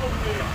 都不对呀